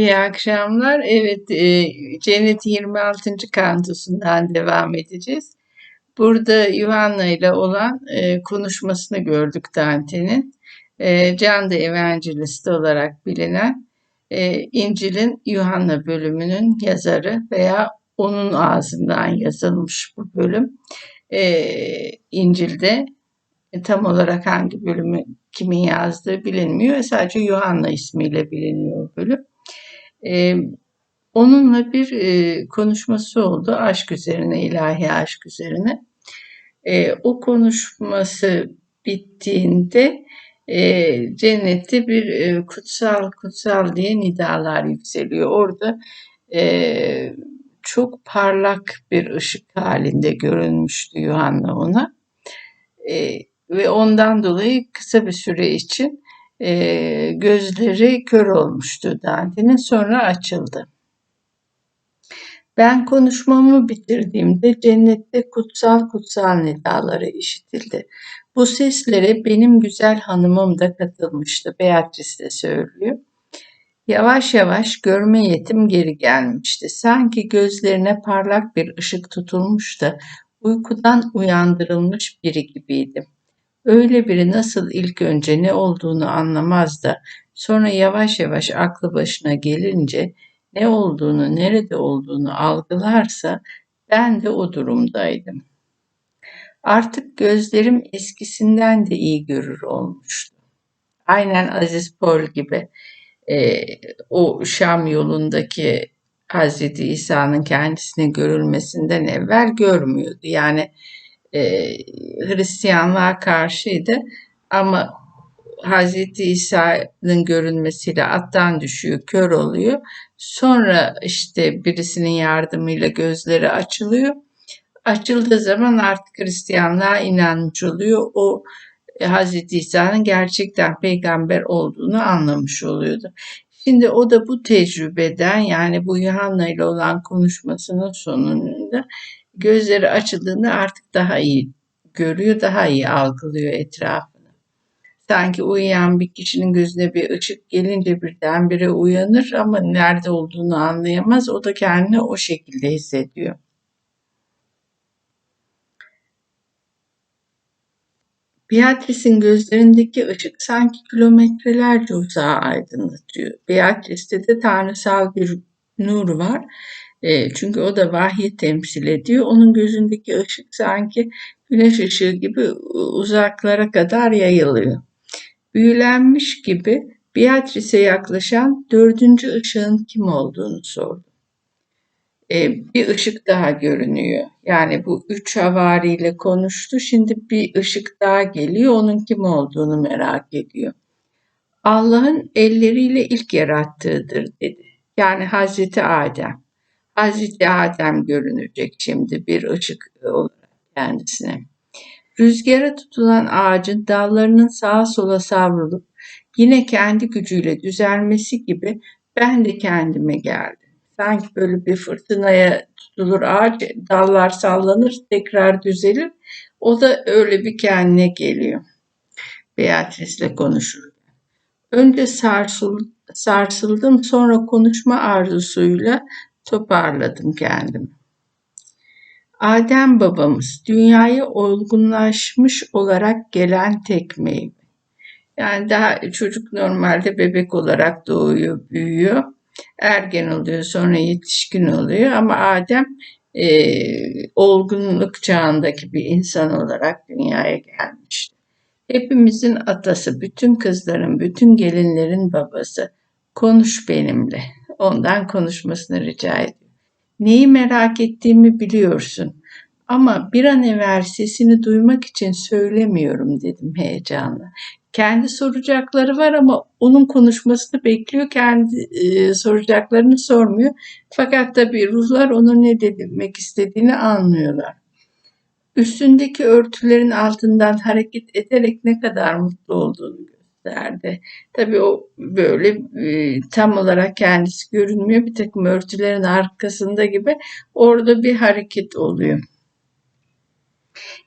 İyi akşamlar. Evet, e, Cennet 26. kantosundan devam edeceğiz. Burada Yuhanna ile olan e, konuşmasını gördük Dante'nin. E, Can da Evangelist olarak bilinen e, İncil'in Yuhanna bölümünün yazarı veya onun ağzından yazılmış bu bölüm. E, İncil'de e, tam olarak hangi bölümü kimin yazdığı bilinmiyor. Sadece Yuhanna ismiyle biliniyor bölüm. E, onunla bir e, konuşması oldu aşk üzerine, ilahi aşk üzerine. E, o konuşması bittiğinde e, cennette bir e, kutsal kutsal diye nidalar yükseliyor. Orada e, çok parlak bir ışık halinde görünmüştü Yuhanna ona. E, ve ondan dolayı kısa bir süre için e, gözleri kör olmuştu Dante'nin sonra açıldı. Ben konuşmamı bitirdiğimde cennette kutsal kutsal nidaları işitildi. Bu seslere benim güzel hanımım da katılmıştı. Beatrice de söylüyor. Yavaş yavaş görme yetim geri gelmişti. Sanki gözlerine parlak bir ışık tutulmuş da uykudan uyandırılmış biri gibiydim. Öyle biri nasıl ilk önce ne olduğunu anlamaz da sonra yavaş yavaş aklı başına gelince ne olduğunu, nerede olduğunu algılarsa ben de o durumdaydım. Artık gözlerim eskisinden de iyi görür olmuştu. Aynen Aziz Pol gibi e, o Şam yolundaki Hazreti İsa'nın kendisine görülmesinden evvel görmüyordu. Yani e, Hristiyanlığa karşıydı ama Hazreti İsa'nın görünmesiyle attan düşüyor, kör oluyor. Sonra işte birisinin yardımıyla gözleri açılıyor. Açıldığı zaman artık Hristiyanlığa inanmış oluyor. O Hazreti İsa'nın gerçekten peygamber olduğunu anlamış oluyordu. Şimdi o da bu tecrübeden yani bu Yuhanna ile olan konuşmasının sonunda gözleri açıldığında artık daha iyi görüyor, daha iyi algılıyor etrafını. Sanki uyuyan bir kişinin gözüne bir ışık gelince birdenbire uyanır ama nerede olduğunu anlayamaz. O da kendini o şekilde hissediyor. Beatrice'in gözlerindeki ışık sanki kilometrelerce uzağı aydınlatıyor. Beatrice'de de tanrısal bir nur var e, çünkü o da vahyi temsil ediyor. Onun gözündeki ışık sanki güneş ışığı gibi uzaklara kadar yayılıyor. Büyülenmiş gibi Beatrice'e yaklaşan dördüncü ışığın kim olduğunu sordu. Ee, bir ışık daha görünüyor. Yani bu üç havariyle konuştu. Şimdi bir ışık daha geliyor. Onun kim olduğunu merak ediyor. Allah'ın elleriyle ilk yarattığıdır dedi. Yani Hazreti Adem. Hazreti Adem görünecek şimdi bir ışık olarak kendisine. Rüzgara tutulan ağacın dallarının sağa sola savrulup yine kendi gücüyle düzelmesi gibi ben de kendime geldim. Sanki böyle bir fırtınaya tutulur ağaç, dallar sallanır, tekrar düzelir. O da öyle bir kendine geliyor. Beatrice'le konuşur. Önce sarsıl, sarsıldım sonra konuşma arzusuyla toparladım kendimi. Adem babamız dünyaya olgunlaşmış olarak gelen tek meyve. Yani daha çocuk normalde bebek olarak doğuyor, büyüyor. Ergen oluyor, sonra yetişkin oluyor ama Adem e, olgunluk çağındaki bir insan olarak dünyaya gelmişti. Hepimizin atası, bütün kızların, bütün gelinlerin babası. Konuş benimle ondan konuşmasını rica ediyor. Neyi merak ettiğimi biliyorsun ama bir an evvel sesini duymak için söylemiyorum dedim heyecanla. Kendi soracakları var ama onun konuşmasını bekliyor. Kendi e, soracaklarını sormuyor. Fakat tabii ruhlar onun ne demek istediğini anlıyorlar. Üstündeki örtülerin altından hareket ederek ne kadar mutlu olduğunu derdi. Tabii o böyle e, tam olarak kendisi görünmüyor. Bir takım örtülerin arkasında gibi orada bir hareket oluyor.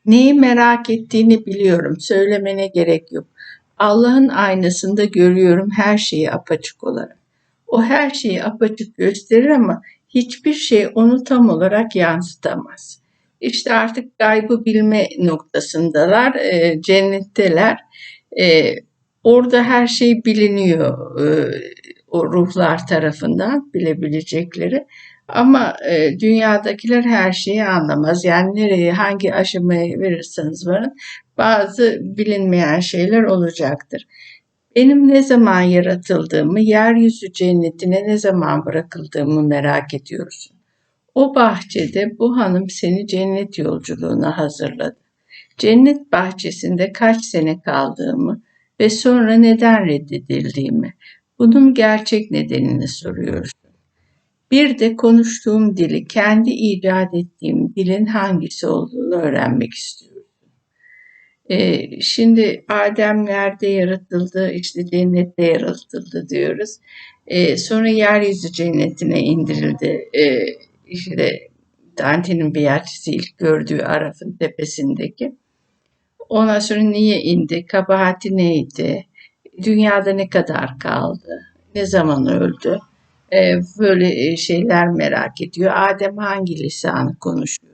Neyi merak ettiğini biliyorum. Söylemene gerek yok. Allah'ın aynasında görüyorum her şeyi apaçık olarak. O her şeyi apaçık gösterir ama hiçbir şey onu tam olarak yansıtamaz. İşte artık gaybı bilme noktasındalar, e, cennetteler. E, orada her şey biliniyor e, o ruhlar tarafından bilebilecekleri. Ama e, dünyadakiler her şeyi anlamaz. Yani nereye, hangi aşamaya verirseniz varın bazı bilinmeyen şeyler olacaktır. Benim ne zaman yaratıldığımı, yeryüzü cennetine ne zaman bırakıldığımı merak ediyorsun. O bahçede bu hanım seni cennet yolculuğuna hazırladı. Cennet bahçesinde kaç sene kaldığımı ve sonra neden reddedildiğimi, bunun gerçek nedenini soruyoruz. Bir de konuştuğum dili, kendi icat ettiğim dilin hangisi olduğunu öğrenmek istiyorum. Ee, şimdi Adem nerede yaratıldı, işte cennette yaratıldı diyoruz. Ee, sonra yeryüzü cennetine indirildi. Ee, işte Dante'nin Beatrice'i ilk gördüğü Araf'ın tepesindeki. Ondan sonra niye indi, kabahati neydi, dünyada ne kadar kaldı, ne zaman öldü, böyle şeyler merak ediyor. Adem hangi lisanı konuşuyordu?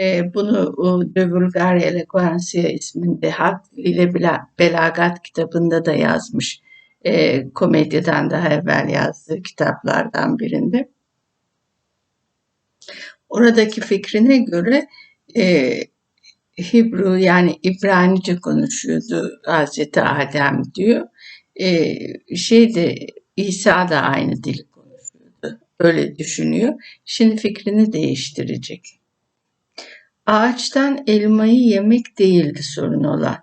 Ee, bunu De Vulgaria Eloquentia isminde Hak ile Belagat kitabında da yazmış. Ee, komedyadan daha evvel yazdığı kitaplardan birinde. Oradaki fikrine göre e, Hibru yani İbranice konuşuyordu Hazreti Adem diyor. E, şeyde İsa da aynı dil konuşuyordu. Öyle düşünüyor. Şimdi fikrini değiştirecek. Ağaçtan elmayı yemek değildi sorun olan.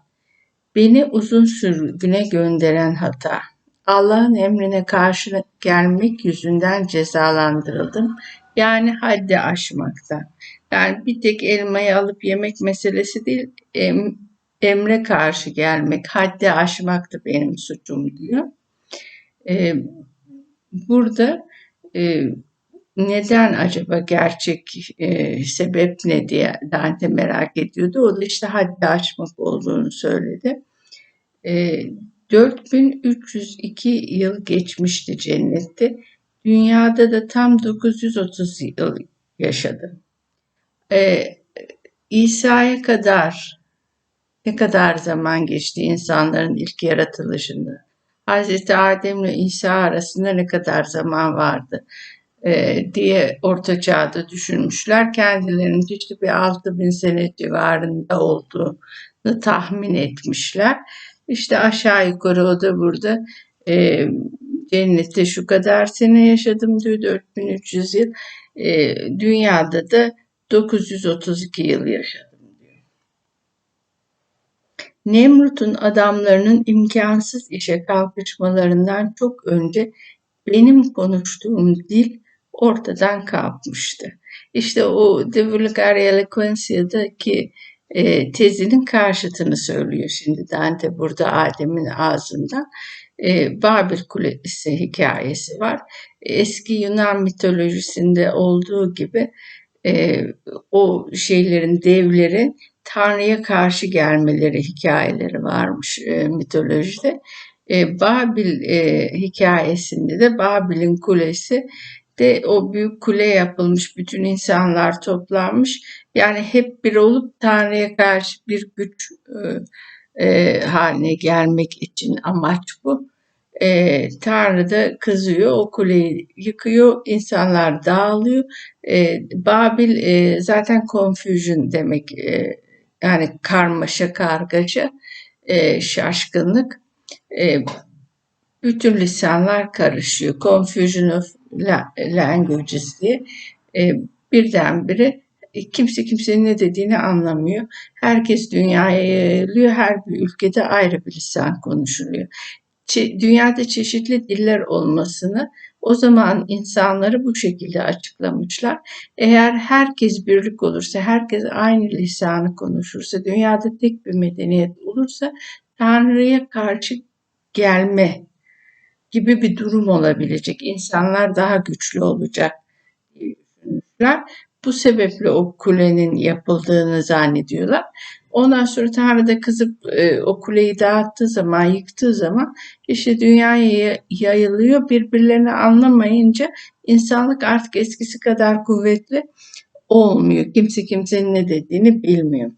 Beni uzun sürgüne gönderen hata. Allah'ın emrine karşı gelmek yüzünden cezalandırıldım. Yani haddi aşmaktan. Yani bir tek elmayı alıp yemek meselesi değil, em, emre karşı gelmek, haddi aşmaktı benim suçum diyor. Ee, burada e, neden acaba gerçek e, sebep ne diye Dante merak ediyordu. O da işte haddi aşmak olduğunu söyledi. E, 4302 yıl geçmişti cennette. Dünyada da tam 930 yıl yaşadı. Ee, İsa'ya kadar ne kadar zaman geçti insanların ilk yaratılışında? Hazreti Adem ile İsa arasında ne kadar zaman vardı e, diye orta çağda düşünmüşler. Kendilerinin işte bir 6000 sene civarında olduğunu tahmin etmişler. İşte aşağı yukarı o da burada e, cennette şu kadar sene yaşadım diyor 4300 yıl. E, dünyada da 932 yıl yaşadım diyor. Nemrut'un adamlarının imkansız işe kalkışmalarından çok önce benim konuştuğum dil ortadan kalkmıştı. İşte o De Vulgaria Eloquentia'daki e, tezinin karşıtını söylüyor şimdi Dante burada Adem'in ağzından. E, Babil Kulesi hikayesi var. Eski Yunan mitolojisinde olduğu gibi e, o şeylerin, devlerin Tanrı'ya karşı gelmeleri hikayeleri varmış e, mitolojide. E, Babil e, hikayesinde de Babil'in kulesi de o büyük kule yapılmış, bütün insanlar toplanmış. Yani hep bir olup Tanrı'ya karşı bir güç e, e, haline gelmek için amaç bu. E, Tanrı da kızıyor, o kuleyi yıkıyor, insanlar dağılıyor. E, Babil e, zaten confusion demek, e, yani karmaşa, kargaşa, e, şaşkınlık. E, bütün lisanlar karışıyor. Confusion of languages diye e, birdenbire e, kimse kimsenin ne dediğini anlamıyor. Herkes dünyaya yayılıyor. Her bir ülkede ayrı bir lisan konuşuluyor. Dünyada çeşitli diller olmasını o zaman insanları bu şekilde açıklamışlar. Eğer herkes birlik olursa, herkes aynı lisanı konuşursa, dünyada tek bir medeniyet olursa Tanrı'ya karşı gelme gibi bir durum olabilecek. İnsanlar daha güçlü olacak diye. Bu sebeple o kulenin yapıldığını zannediyorlar. Ondan sonra Tanrı da kızıp e, o kuleyi dağıttığı zaman, yıktığı zaman işte dünyaya yayılıyor. Birbirlerini anlamayınca insanlık artık eskisi kadar kuvvetli olmuyor. Kimse kimsenin ne dediğini bilmiyor.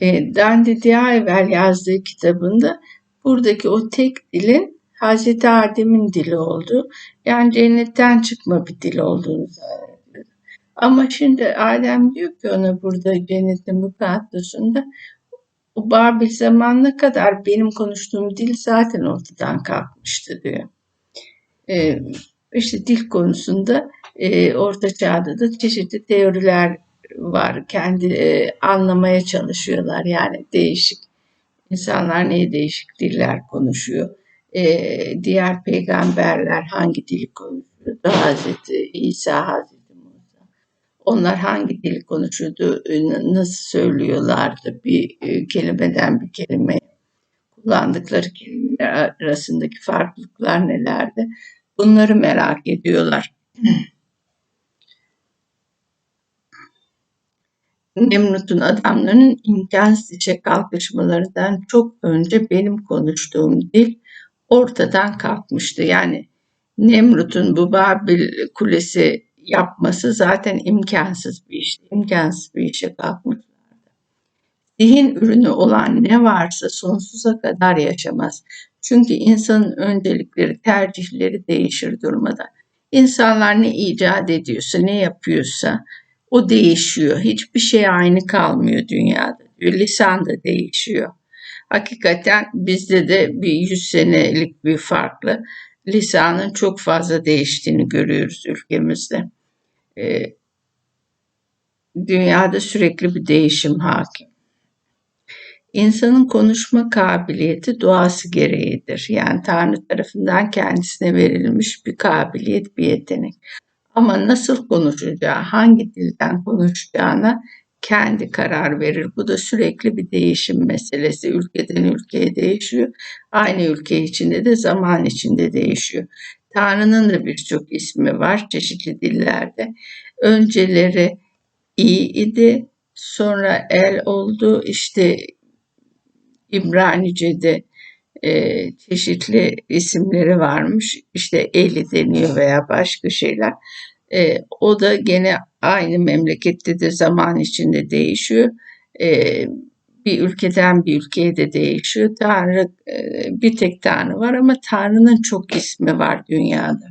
E, Dante daha evvel yazdığı kitabında buradaki o tek dilin Hazreti Adem'in dili oldu. Yani cennetten çıkma bir dil olduğunu zannediyor. Ama şimdi Adem diyor ki ona burada cennetin bu katlısında o Babil zamanına kadar benim konuştuğum dil zaten ortadan kalkmıştı diyor. Ee, işte dil konusunda e, Orta Çağ'da da çeşitli teoriler var. Kendi e, anlamaya çalışıyorlar. Yani değişik insanlar neye değişik diller konuşuyor. E, diğer peygamberler hangi dili konuşuyor? Hazreti İsa, Hazreti Musa. Onlar hangi dili konuşuyordu? Nasıl söylüyorlardı? Bir e, kelimeden bir kelime kullandıkları kelimeler arasındaki farklılıklar nelerdi? Bunları merak ediyorlar. Nemrut'un adamlarının imkansız işe kalkışmalarından çok önce benim konuştuğum dil ortadan kalkmıştı. Yani Nemrut'un bu Babil kulesi yapması zaten imkansız bir iş. İmkansız bir işe kalkmışlardı. Zihin ürünü olan ne varsa sonsuza kadar yaşamaz. Çünkü insanın öncelikleri, tercihleri değişir durmadan. İnsanlar ne icat ediyorsa, ne yapıyorsa o değişiyor. Hiçbir şey aynı kalmıyor dünyada. Lisan da değişiyor. Hakikaten bizde de bir yüz senelik bir farklı lisanın çok fazla değiştiğini görüyoruz ülkemizde. Ee, dünyada sürekli bir değişim hakim. İnsanın konuşma kabiliyeti doğası gereğidir. Yani Tanrı tarafından kendisine verilmiş bir kabiliyet, bir yetenek. Ama nasıl konuşacağı, hangi dilden konuşacağına kendi karar verir. Bu da sürekli bir değişim meselesi. Ülkeden ülkeye değişiyor. Aynı ülke içinde de zaman içinde değişiyor. Tanrı'nın da birçok ismi var çeşitli dillerde. Önceleri iyi idi, sonra el oldu. İşte İbranice'de e, çeşitli isimleri varmış. İşte Eli deniyor veya başka şeyler. E, o da gene aynı memlekette de zaman içinde değişiyor. E, bir ülkeden bir ülkeye de değişiyor. Tanrı e, bir tek Tanrı var ama Tanrı'nın çok ismi var dünyada.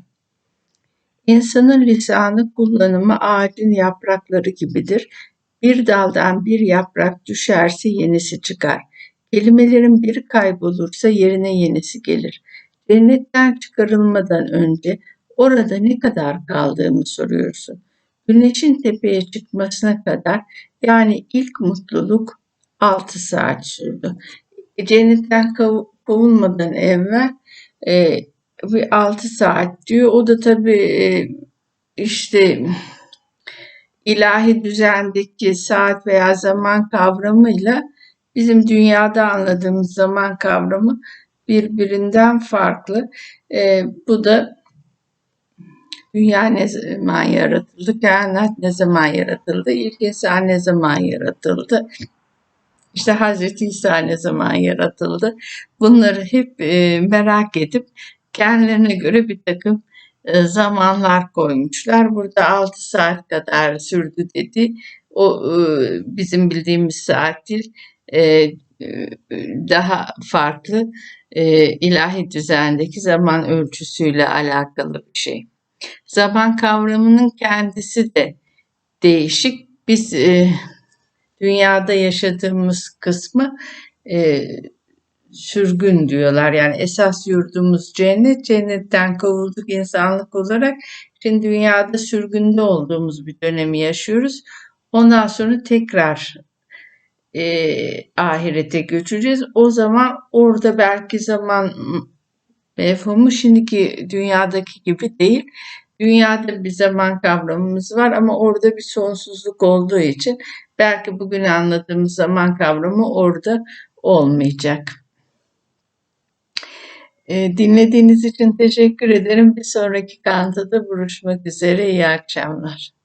İnsanın lisanı kullanımı ağacın yaprakları gibidir. Bir daldan bir yaprak düşerse yenisi çıkar. Kelimelerin biri kaybolursa yerine yenisi gelir. Cennetten çıkarılmadan önce orada ne kadar kaldığımı soruyorsun. Güneşin tepeye çıkmasına kadar yani ilk mutluluk 6 saat sürdü. Cennetten kovulmadan evvel e, bir 6 saat diyor. O da tabii e, işte ilahi düzendeki saat veya zaman kavramıyla bizim dünyada anladığımız zaman kavramı birbirinden farklı. E, bu da dünya ne zaman yaratıldı, kainat ne zaman yaratıldı, ilk insan ne zaman yaratıldı, işte Hazreti İsa ne zaman yaratıldı. Bunları hep e, merak edip kendilerine göre bir takım e, zamanlar koymuşlar. Burada 6 saat kadar sürdü dedi. O e, bizim bildiğimiz saat değil. E, daha farklı e, ilahi düzendeki zaman ölçüsüyle alakalı bir şey. Zaman kavramının kendisi de değişik. Biz e, dünyada yaşadığımız kısmı e, sürgün diyorlar. Yani esas yurdumuz cennet. Cennetten kovulduk insanlık olarak. Şimdi dünyada sürgünde olduğumuz bir dönemi yaşıyoruz. Ondan sonra tekrar e, ahirete göçeceğiz. O zaman orada belki zaman mefhumu şimdiki dünyadaki gibi değil. Dünyada bir zaman kavramımız var ama orada bir sonsuzluk olduğu için belki bugün anladığımız zaman kavramı orada olmayacak. E, dinlediğiniz için teşekkür ederim. Bir sonraki kantada buluşmak üzere. İyi akşamlar.